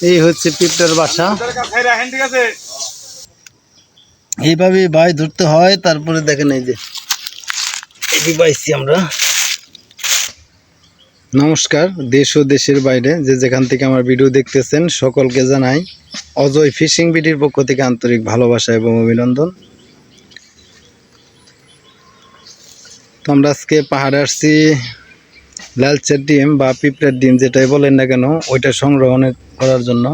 এই হচ্ছে পিঁপড়ার বাসা। এইভাবে ভাই ধরতে হয়, তারপরে দেখেন এই যে এই পাইছি আমরা। নমস্কার, দেশ ও দেশের বাইরে, যে যেখান থেকে আমার ভিডিও দেখতেছেন, সকলকে জানাই অজয় ফিশিং বিডির পক্ষ থেকে আন্তরিক ভালোবাসা এবং অভিনন্দন। তো আমরা আজকে পাহাড়ে আসছি লালচের ডিম বা পিঁপড়ার ডিম যেটাই বলেন না কেন, ওইটা সংগ্রহণ করার জন্য।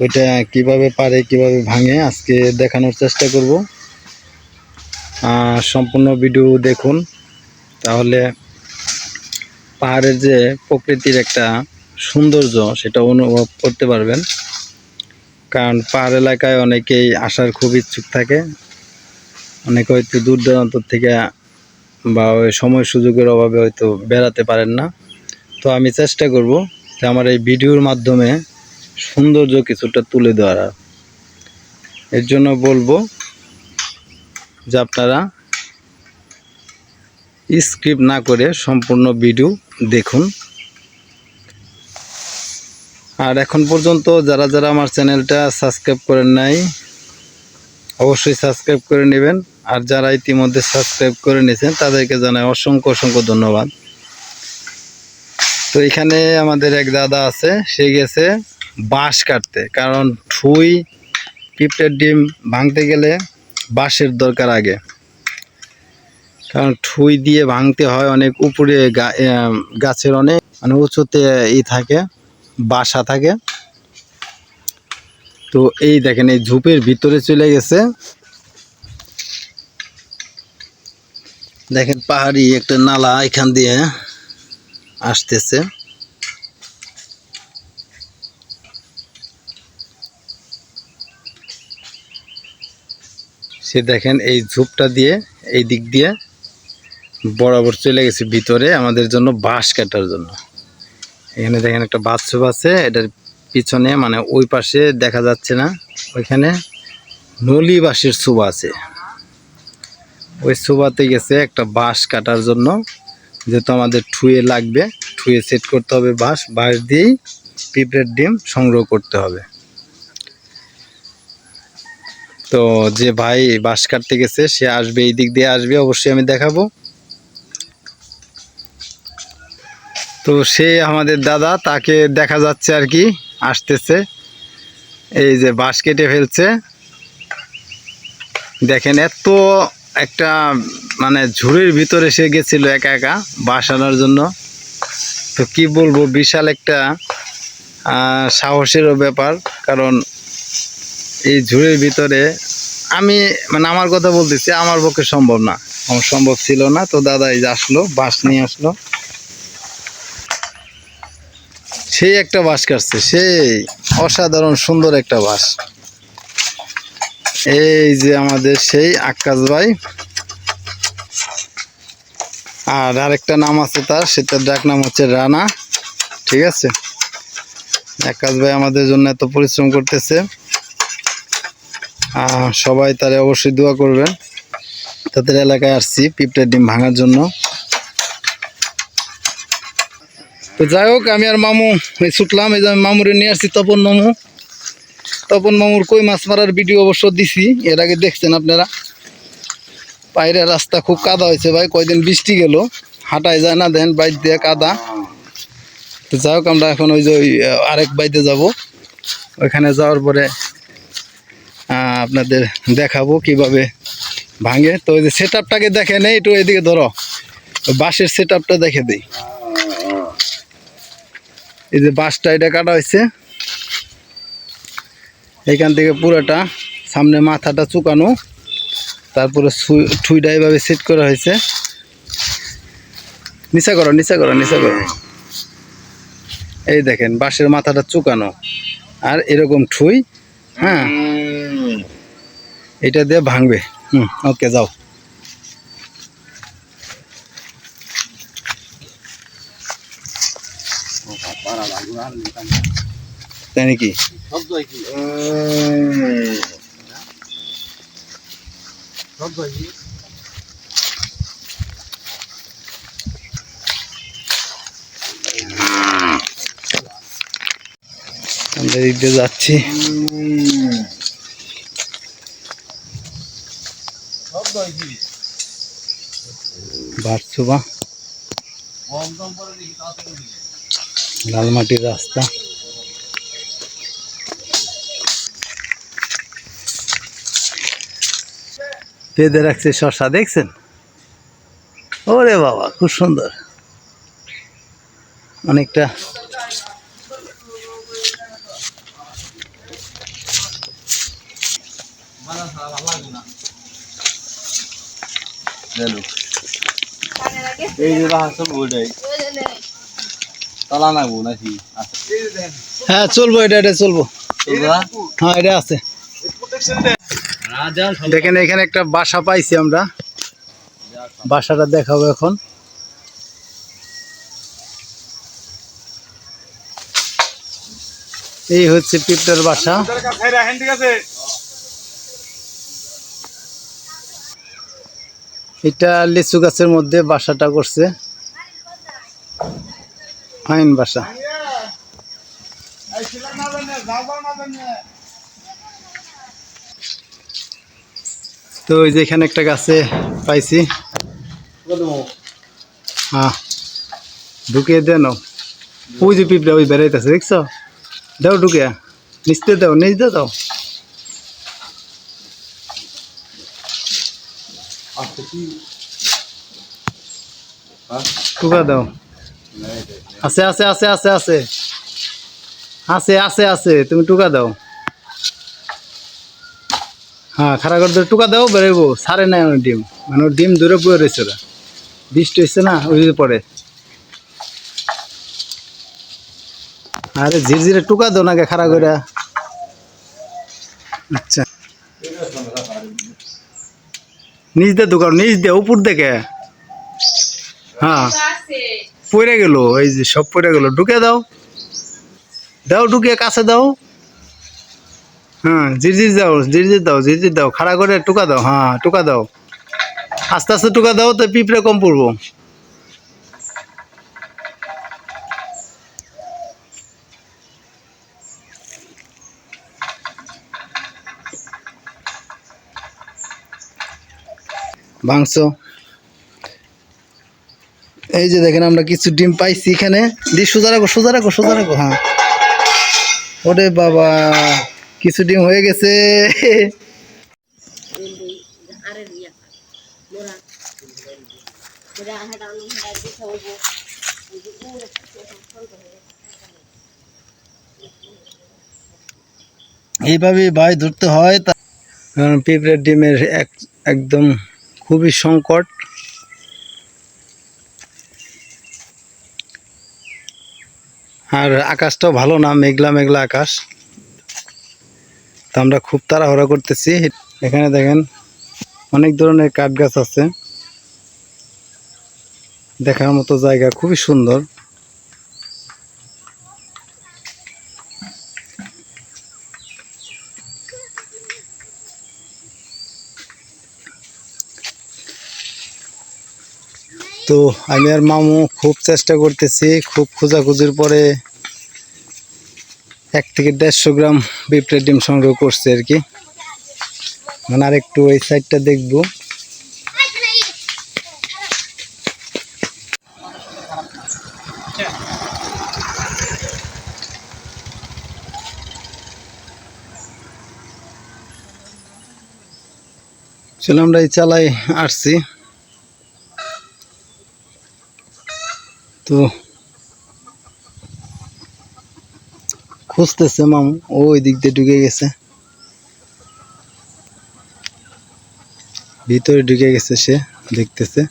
ওইটা কীভাবে পারে, কীভাবে ভাঙে, আজকে দেখানোর চেষ্টা করব। সম্পূর্ণ ভিডিও দেখুন। তাহলে পাহাড়ের যে প্রকৃতির একটা সৌন্দর্য, সেটা অনুভব করতে পারবেন। কারণ পাহাড় এলাকায় অনেকেই আসার খুব ইচ্ছুক থাকে। অনেকে হয়তো দূর দূরান্ত থেকে বা সময় সুযোগের অভাবে হয়তো বেড়াতে পারেন না। তো আমি চেষ্টা করব যে আমার এই ভিডিওর মাধ্যমে সৌন্দর্য কিছুটা তুলে ধরার। এর জন্য বলব যে আপনারা স্ক্রিপ্ট না করে সম্পূর্ণ ভিডিও দেখুন। আর এখন পর্যন্ত যারা যারা আমার চ্যানেলটা সাবস্ক্রাইব করেন নাই, অবশ্যই সাবস্ক্রাইব করে নেবেন। আর যারা ইতিমধ্যে সাবস্ক্রাইব করে নিয়েছেন, তাদেরকে জানাই অসংখ্য অসংখ্য ধন্যবাদ। তো এখানে আমাদের এক দাদা আছে, সে গেছে বাঁশ কাটতে। কারণ ঠুই, পিঁপড়ের ডিম ভাঙতে গেলে বাঁশের দরকার আগে। কারণ ঠুই দিয়ে ভাঙতে হয় অনেক উপরে গাছের অনেক মানে উঁচুতে ই থাকে, বাসা থাকে। তো এই দেখেন, এই ঝুপের ভিতরে চলে গেছে। দেখেন পাহাড়ি একটা নালা এখান দিয়ে আসতেছে। সে দেখেন এই ঝোপটা দিয়ে, এই দিক দিয়ে বরাবর চলে গেছে ভিতরে আমাদের জন্য বাঁশ কাটার জন্য। এখানে দেখেন একটা বাথরুম আছে, এটার পিছনে মানে ওই পাশে দেখা যাচ্ছে না, ওইখানে নলি বাঁশের সুবা আছে। ওই সুবাতে গেছে একটা বাঁশ কাটার জন্য। যেহেতু আমাদের ঠুয়ে লাগবে, ঠুয়ে সেট করতে হবে বাঁশ। বাঁশ দিয়েই পিঁপড়ের ডিম সংগ্রহ করতে হবে। তো যে ভাই বাঁশ কাটতে গেছে, সে আসবে, এই দিক দিয়ে আসবে, অবশ্যই আমি দেখাবো। তো সে আমাদের দাদা, তাকে দেখা যাচ্ছে আর কি, আসতেছে। এই যে বাঁশ কেটে ফেলছে। দেখেন এত একটা মানে ঝুড়ির ভিতরে সে গেছিল একা একা বাঁশ আনার জন্য। তো কি বলব, বিশাল একটা সাহসেরও ব্যাপার। কারণ এই ঝুড়ির ভিতরে আমি মানে আমার কথা বলতেছি, আমার পক্ষে সম্ভব না। আমার সম্ভব ছিল না। তো দাদা এই আসলো বাঁশ নিয়ে আসলো। সেই একটা বাঁশ কাটছে। সেই অসাধারণ সুন্দর একটা বাঁশ এই যে আমাদের সেই আকাশ ভাই। আর আরেকটা নাম আছে তার সেটার ডাক নাম হচ্ছে রানা ঠিক আছে? আকাশ ভাই আমাদের জন্য এত পরিশ্রম করতেছে। আহ, সবাই তারে অবশ্যই দোয়া করবেন। তাদের এলাকায় আসছি পিঁপড়ের ডিম ভাঙার জন্য। তো যাই হোক আমি আর মামু ছুটলাম এই যে মামুরে নিয়ে আসছি তপন মামু। তপন মামুর কই মাছ মারার ভিডিও অবশ্য দিছি। এর আগে দেখছেন আপনারা? বাইরের রাস্তা খুব কাদা হয়েছে ভাই, কয়দিন বৃষ্টি গেল। হাঁটায় যায় না, দেন বাইক দিয়ে কাদা। তো যাই হোক, আমরা এখন ওই যে ওই আরেক বাইতে যাব। ওইখানে যাওয়ার পরে আপনাদের দেখাবো কীভাবে ভাঙে। তো ওই যে সেট আপটাকে দেখে নেই একটু এদিকে ধরো। বাঁশের সেট আপটা দেখে দিই। এই যে বাঁশটা, এটা কাটা হয়েছে। এখান থেকে পুরোটা সামনে মাথাটা চুকানো, তারপরে ঠুইটা এইভাবে সেট করা হয়েছে। নিচা করো নিচা করো নিচা করো। এই দেখেন, বাঁশের মাথাটা চুকানো। আর এরকম ঠুই হ্যাঁ? এটা দিয়ে ভাঙবে। হুম, ওকে, যাও। তাই নাকি? শব্দ হয় কি? শব্দ হয় কি আমরা দিক দিয়ে যাচ্ছি লাল মাটির রাস্তা। বেঁধে রাখছে শশা দেখছেন? ওরে বাবা খুব সুন্দর। অনেকটা নাকি? হ্যাঁ চলবো এটা এটা চলবো। তোমরা হ্যাঁ এটা আছে। দেখেন এখানে একটা বাসা পাইছি আমরা। বাসাটা দেখাবো এখন। এই হচ্ছে পিপটার বাসা। এটা লিচু গাছের মধ্যে বাসাটা করছে। ফাইন বাসা। তো ওই যে এখানে একটা গাছে পাইছি। হ্যাঁ। ঢুকিয়ে দেন ওই যে পিঁপড়া ওই বেড়াইতেছে, দেখছ? দাও ঢুকে নিচতে দাও, নিচ দিয়ে দাও। টুকা দাও। আছে আছে আছে আছে আছে। আছে আছে আছে, তুমি টুকা দাও। হ্যাঁ খারাপ করে টুকা দাও বেরোবো সারে নাই ওর ডিম। মানে ওর ডিম দূরে পড়ে রয়েছে ওরা। বৃষ্টি হচ্ছে না, ওই পড়ে আরে ঝিরঝিরে টুকা দাও নাকি খারাপ করে আচ্ছা। নিচ দিয়ে ঢুকাও, নিচ দিয়ে, উপর দেখে হ্যাঁ। পড়ে গেল, এই যে সব পড়ে গেল। ঢুকে দাও। দাও, ঢুকে কাছে দাও। হ্যাঁ জিরজির দাও জিরজির দাও জিরজির দাও, খাড়া করে টুকা দাও হ্যাঁ টুকা দাও। আস্তে আস্তে টুকা দাও, তো পিঁপড়ে কম পড়ব। মাংস এই যে দেখেন, আমরা কিছু ডিম পাইছি এখানে। দি, সোজা রাখো সোজা রাখো সোজা রাখো হ্যাঁ। ওরে বাবা। কিছু ডিম হয়ে গেছে। এইভাবে ভাই ধরতে হয়, তা পিঁপড়ের ডিমের এক একদম খুবই সংকট। আর আকাশটাও ভালো না, মেঘলা মেঘলা আকাশ। তো আমরা খুব তাড়াহুড়া করতেছি। এখানে দেখেন অনেক ধরনের কাঠ গাছ আছে। দেখার মতো জায়গা, খুবই সুন্দর। তো আমি আর মামু খুব চেষ্টা করতেছি, খুব খোঁজাখুঁজির পরে এক থেকে দেড়শো গ্রাম পিঁপড়ের ডিম সংগ্রহ করছে আর কি। মানে আর একটু ওই সাইডটা দেখব। চলো আমরা এই চালাই আসছি। তো খুঁজতেছে মামু ওই দিক দিয়ে ঢুকে গেছে। ভিতরে ঢুকে গেছে সে, দেখতেছে।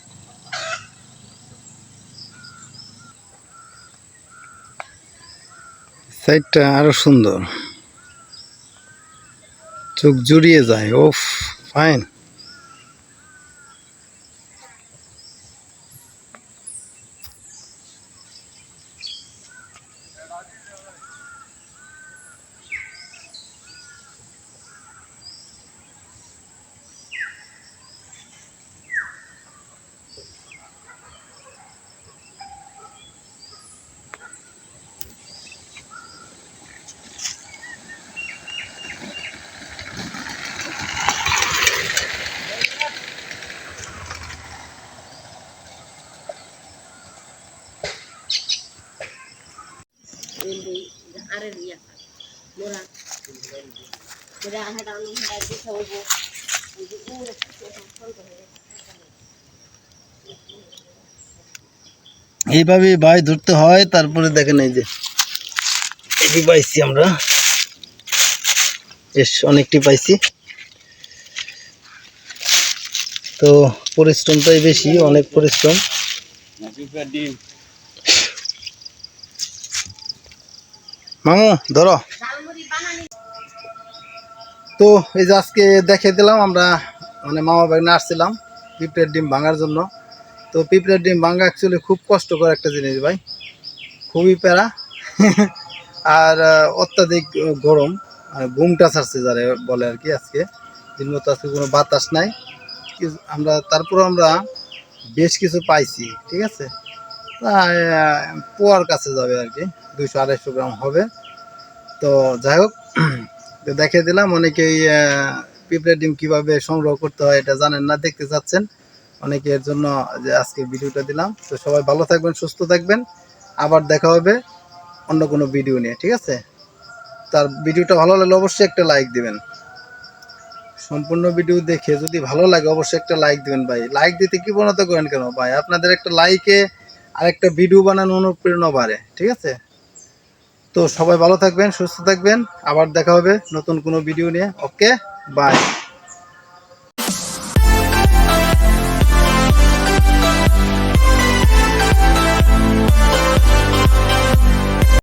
সাইডটা আরও সুন্দর। চোখ জুড়িয়ে যায়, ওফ, ফাইন। এইভাবে ভাই ধরতে হয়, তারপরে দেখেন এই যে। এটি পাইছি আমরা। বেশ, অনেকটি পাইছি। তো পরিশ্রমটাই বেশি, অনেক পরিশ্রম। মামু, ধরো। তো এই যে আজকে দেখে দিলাম, আমরা মানে মামা বাড়ি আসছিলাম পিঁপড়ের ডিম ভাঙার জন্য। তো পিঁপড়ের ডিম ভাঙা অ্যাকচুয়ালি খুব কষ্টকর একটা জিনিস ভাই। খুবই প্যারা, আর অত্যাধিক গরম, আর ঘুমটা ছাড়ছে যারে বলে আর কি আজকে। দিন মতো আজকে কোনো বাতাস নাই। আমরা তারপর আমরা বেশ কিছু পাইছি, ঠিক আছে? পোয়ার কাছে যাবে আর কি, দুইশো আড়াইশো গ্রাম হবে। তো যাই হোক তো দেখে দিলাম অনেকেই আহ, পিঁপড়ের ডিম কীভাবে সংগ্রহ করতে হয় এটা জানেন না দেখতে চাচ্ছেন। অনেকে এর জন্য যে আজকে ভিডিওটা দিলাম। তো সবাই ভালো থাকবেন সুস্থ থাকবেন। আবার দেখা হবে অন্য কোনো ভিডিও নিয়ে ঠিক আছে? তার ভিডিওটা ভালো লাগলে অবশ্যই একটা লাইক দিবেন। সম্পূর্ণ ভিডিও দেখে যদি ভালো লাগে অবশ্যই একটা লাইক দিবেন ভাই। লাইক দিতে কি বলতে করেন কেন ভাই? আপনাদের একটা লাইকে আরেকটা ভিডিও বানানো অনুপ্রেরণা বাড়ে ঠিক আছে? তো সবাই ভালো থাকবেন, সুস্থ থাকবেন। আবার দেখা হবে নতুন কোনো ভিডিও নিয়ে। Okay bye